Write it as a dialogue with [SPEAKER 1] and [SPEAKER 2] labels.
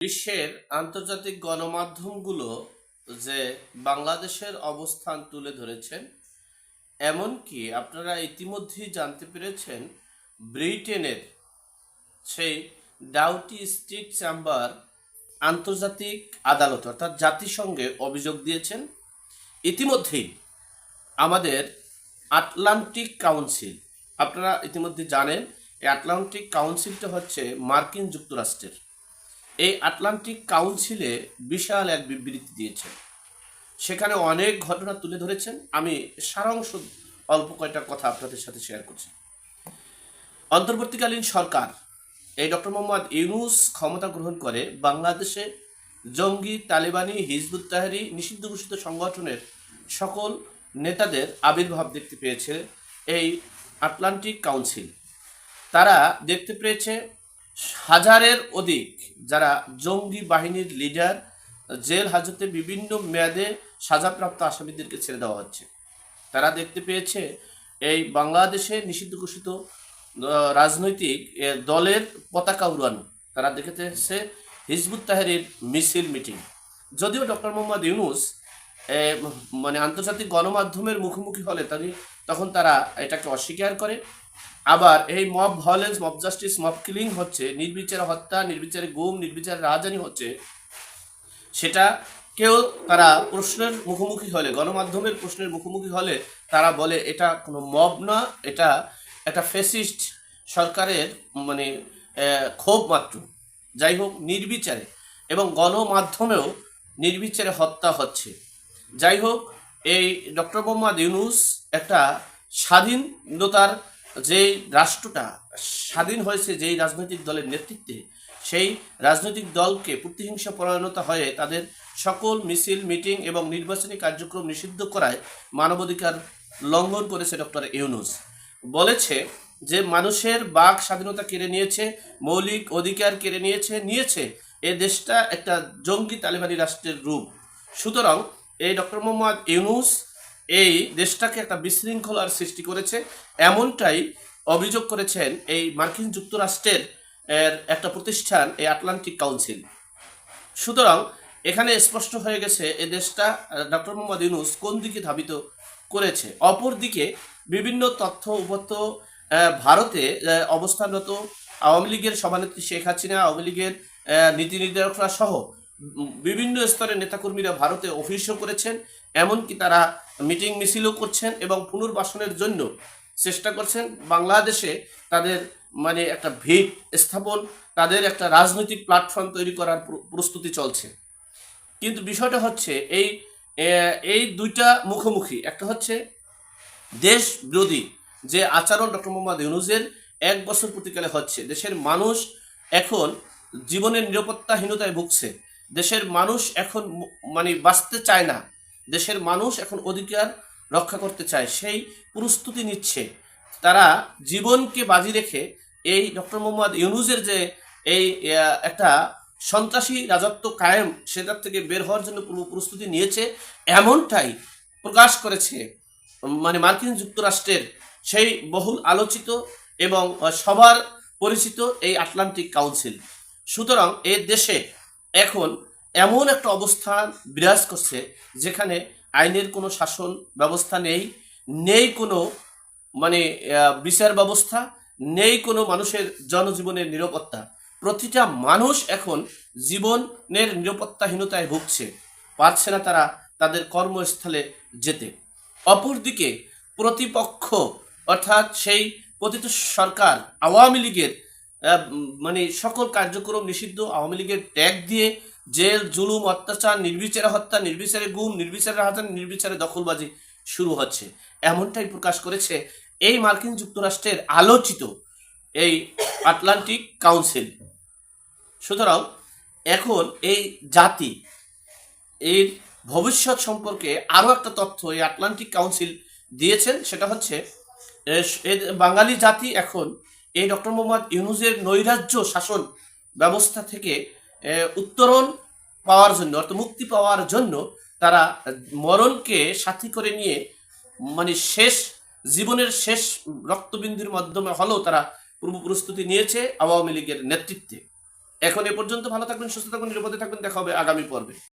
[SPEAKER 1] বিশ্বের আন্তর্জাতিক গণমাধ্যমগুলো যে বাংলাদেশের অবস্থান তুলে ধরেছেন, এমনকি আপনারা ইতিমধ্যেই জানতে পেরেছেন, ব্রিটেনের সেই ডাউটি স্ট্রিট চেম্বার আন্তর্জাতিক আদালত অর্থাৎ জাতিসংঘে অভিযোগ দিয়েছেন। ইতিমধ্যেই আমাদের আটলান্টিক কাউন্সিল, আপনারা ইতিমধ্যে জানেন, এই আটলান্টিক কাউন্সিলটা হচ্ছে মার্কিন যুক্তরাষ্ট্রের। এই আটলান্টিক কাউন্সিলে বিশাল এক বিবৃতি দিয়েছেন। সেখানে অনেক ঘটনা তুলে ধরেছেন। আমি সারাংশ অল্প কয়টা কথা আপনাদের সাথে শেয়ার করছি। অন্তর্বর্তীকালীন সরকার এই ডক্টর মোহাম্মদ ইউনুস ক্ষমতা গ্রহণ করে বাংলাদেশে জঙ্গি, তালেবানি, হিজবুত তাহারি নিষিদ্ধ ঘোষিত সংগঠনের সকল নেতাদের আবির্ভাব দেখতে পেয়েছে এই আটলান্টিক কাউন্সিল। তারা দেখতে পেয়েছে হাজারের অধিক যারা জঙ্গি বাহিনীর লিডার, জেল হাজতে বিভিন্ন মেয়াদে সাজাপ্রাপ্ত আসামিদেরকে ছেড়ে দেওয়া হচ্ছে। তারা দেখতে পেয়েছে, এই বাংলাদেশে নিষিদ্ধ ঘোষিত রাজনৈতিক দলের পতাকা উড়ানো। তারা দেখেছে হিজবুত তাহেরির মিছিল মিটিং। যদিও ডক্টর মোহাম্মদ ইউনুস মানে আন্তর্জাতিক গণমাধ্যমের মুখোমুখি হলে তারি তখন তারা এটাকে অস্বীকার করে। আবার এই mob violence mob justice mob killing হচ্ছে, নির্বিচারে হত্যা, নির্বিচারে গুম, নির্বিচারে রাজধানী হচ্ছে, সেটা কেউ তারা প্রশ্নের মুখোমুখি হলে, গণমাধ্যমের প্রশ্নের মুখোমুখি হলে তারা বলে এটা কোনো মব না, এটা একটা ফেসিস্ট সরকারের মানে ক্ষোভ মাত্র। যাই হোক, নির্বিচারে এবং গণমাধ্যমেও নির্বিচারে হত্যা হচ্ছে। যাই হোক, এই ডক্টর মোহাম্মদ ইউনুস একটা স্বাধীনতার যে রাষ্ট্রটা স্বাধীন হয়েছে, যেই রাজনৈতিক দলের নেতৃত্বে, সেই রাজনৈতিক দলকে প্রতিহিংসা পরায়ণতা হয়ে তাদের সকল মিছিল, মিটিং এবং নির্বাচনী কার্যক্রম নিষিদ্ধ করায় মানবাধিকার লঙ্ঘন করেছে ডক্টর ইউনুস। বলেছে যে মানুষের বাক স্বাধীনতা কেড়ে নিয়েছে, মৌলিক অধিকার কেড়ে নিয়েছে নিয়েছে এ দেশটা একটা জঙ্গি তালেবানি রাষ্ট্রের রূপ। সুতরাং এই ডক্টর মোহাম্মদ ইউনুস এই দেশটাকে একটা বিশৃঙ্খলার সৃষ্টি করেছে। এমনটাই অভিযোগ করেছেন এই মার্কিন যুক্তরাষ্ট্রের, এর একটা প্রতিষ্ঠান, এই আটলান্টিক কাউন্সিল। সুতরাং এখানে স্পষ্ট হয়ে গেছে এ দেশটা ডক্টর মোহাম্মদ ইউনুস কোন দিকে ধাবিত করেছে? অপরদিকে বিভিন্ন তথ্য উপত্য ভারতে অবস্থানরত আওয়ামী লীগের সভানেত্রী শেখ হাসিনা, আওয়ামী লীগের নীতি নির্ধারকরা সহ বিভিন্ন স্তরের নেতাকর্মীরা ভারতে অফিসও করেছেন, এমনকি তারা মিটিং মিছিলও করছেন এবং পুনর্বাসনের জন্য চেষ্টা করছেন। বাংলাদেশে তাদের মানে একটা ভিত স্থাপন, তাদের একটা রাজনৈতিক প্ল্যাটফর্ম তৈরি করার প্রস্তুতি চলছে। কিন্তু বিষয়টা হচ্ছে এই এই দুইটা মুখোমুখি। একটা হচ্ছে দেশ বিরোধী যে আচরণ ডক্টর মোহাম্মদ ইউনুসের এক বছর প্রতিকালে হচ্ছে। দেশের মানুষ এখন জীবনের নিরাপত্তাহীনতায় ভুগছে। দেশের মানুষ এখন মানে বাঁচতে চায় না। দেশের মানুষ এখন অধিকার রক্ষা করতে চায়, সেই প্রস্তুতি নিচ্ছে। তারা জীবনকে বাজি রেখে এই ডক্টর মোহাম্মদ ইউনুজের যে এই একটা সন্ত্রাসী রাজত্ব কায়েম, সেটার থেকে বের হওয়ার জন্য পূর্ব প্রস্তুতি নিয়েছে, এমনটাই প্রকাশ করেছে মানে মার্কিন যুক্তরাষ্ট্রের সেই বহুল আলোচিত এবং সবার পরিচিত এই আটলান্টিক কাউন্সিল। সুতরাং এ দেশে এখন এমন একটা অবস্থান বিরাজ করছে যেখানে আইনের কোনো শাসন ব্যবস্থা নেই নেই কোনো মানে বিচার ব্যবস্থা, নেই কোনো মানুষের জনজীবনের নিরাপত্তা। প্রতিটা মানুষ এখন জীবনের নিরাপত্তাহীনতায় ভুগছে, পারছে না তারা তাদের কর্মস্থলে যেতে। অপরদিকে প্রতিপক্ষ অর্থাৎ সেই পতিত সরকার আওয়ামী লীগের মানে সকল কার্যক্রম নিষিদ্ধ। আওয়ামী লীগের ট্যাগ দিয়ে জেল, জুলুম, অত্যাচার, নির্বিচারে হত্যা, নির্বিচারে গুম, নির্বিচারে রাহাজান নির্বিচারে দখলবাজি শুরু হচ্ছে। এমনটাই প্রকাশ করেছে এই মার্কিন যুক্তরাষ্ট্রের আলোচিত এই আটলান্টিক কাউন্সিল। সুতরাং এখন এই জাতি, এর ভবিষ্যৎ সম্পর্কে আরও একটা তথ্য এই আটলান্টিক কাউন্সিল দিয়েছেন, সেটা হচ্ছে বাঙালি জাতি এখন এই ডক্টর মোহাম্মদ ইউনুসের নৈরাজ্য শাসন ব্যবস্থা থেকে উত্তরণ পাওয়ার জন্য, অর্থাৎ মুক্তি পাওয়ার জন্য তারা মরণকে সাথী করে নিয়ে মানে শেষ, জীবনের শেষ রক্তবিন্দুর মাধ্যমে হলেও তারা পূর্ব প্রস্তুতি নিয়েছে আওয়ামী লীগের নেতৃত্বে। এখন এ পর্যন্ত ভালো থাকবেন, সুস্থ থাকবেন, নিরাপদে থাকবেন, দেখা হবে আগামী পর্বে।